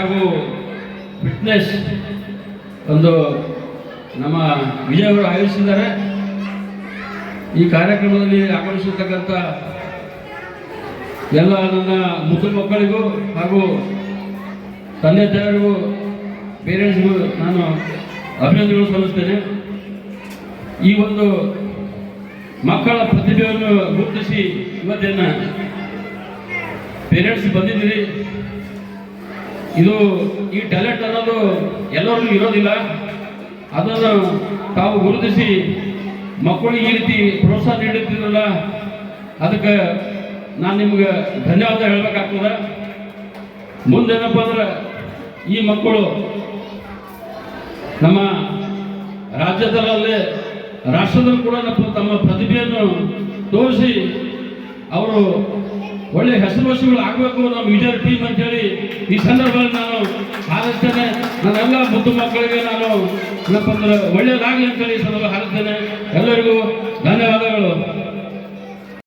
ಹಾಗೂ ಫಿಟ್ನೆಸ್ ಒಂದು ನಮ್ಮ ವಿಜಯವರು ಆಯೋಜಿಸಿದ್ದಾರೆ. ಈ ಕಾರ್ಯಕ್ರಮದಲ್ಲಿ ಆಗಮಿಸಿರ್ತಕ್ಕಂಥ ಎಲ್ಲ ನನ್ನ ಮುದ್ದು ಮಕ್ಕಳಿಗೂ ಹಾಗೂ ತಂದೆ ತಾಯಿಗೂ ಪೇರೆಂಟ್ಸ್ಗೂ ನಾನು ಅಭಿನಂದನೆಗಳು ಸಲ್ಲಿಸ್ತೇನೆ. ಈ ಒಂದು ಮಕ್ಕಳ ಪ್ರತಿಭೆಯನ್ನು ಗುರುತಿಸಿ ಇವತ್ತೇನ ಪೇರೆಂಟ್ಸ್ ಬಂದಿದ್ದೀರಿ. ಇದು ಈ ಟ್ಯಾಲೆಂಟ್ ಅನ್ನೋದು ಎಲ್ಲರಿಗೂ ಇರೋದಿಲ್ಲ. ಅದನ್ನು ತಾವು ಗುರುತಿಸಿ ಮಕ್ಕಳಿಗೆ ಈ ರೀತಿ ಪ್ರೋತ್ಸಾಹ ನೀಡುತ್ತಿರಲ್ಲ ಅದಕ್ಕೆ ನಾನು ನಿಮ್ಗೆ ಧನ್ಯವಾದ ಹೇಳ್ಬೇಕಾಗ್ತದೆ. ಮುಂದೇನಪ್ಪ ಅಂದ್ರೆ ಈ ಮಕ್ಕಳು ನಮ್ಮ ರಾಜ್ಯದಲ್ಲೇ ರಾಷ್ಟ್ರದಲ್ಲೂ ಕೂಡ ನಮ್ಮ ತಮ್ಮ ಪ್ರತಿಭೆಯನ್ನು ತೋರಿಸಿ ಅವರು ಒಳ್ಳೆ ಹೆಸರುವಾಸಿಗಳು ಆಗಬೇಕು ನಮ್ಮ ವಿಜಯ ಟೀಮ್ ಅಂತೇಳಿ ಈ ಸಂದರ್ಭದಲ್ಲಿ ನಾನು ಹಾರೈಸ್ತೇನೆ ನನ್ನೆಲ್ಲ ಮುದ್ದು ಮಕ್ಕಳಿಗೆ ನಾನು ಏನಪ್ಪ ಅಂದ್ರೆ ಒಳ್ಳೆಯದಾಗಲಿ ಅಂತೇಳಿ ಈ ಸಂದರ್ಭ ಹಾರೈಸ್ತೇನೆ ಎಲ್ಲರಿಗೂ ಧನ್ಯವಾದಗಳು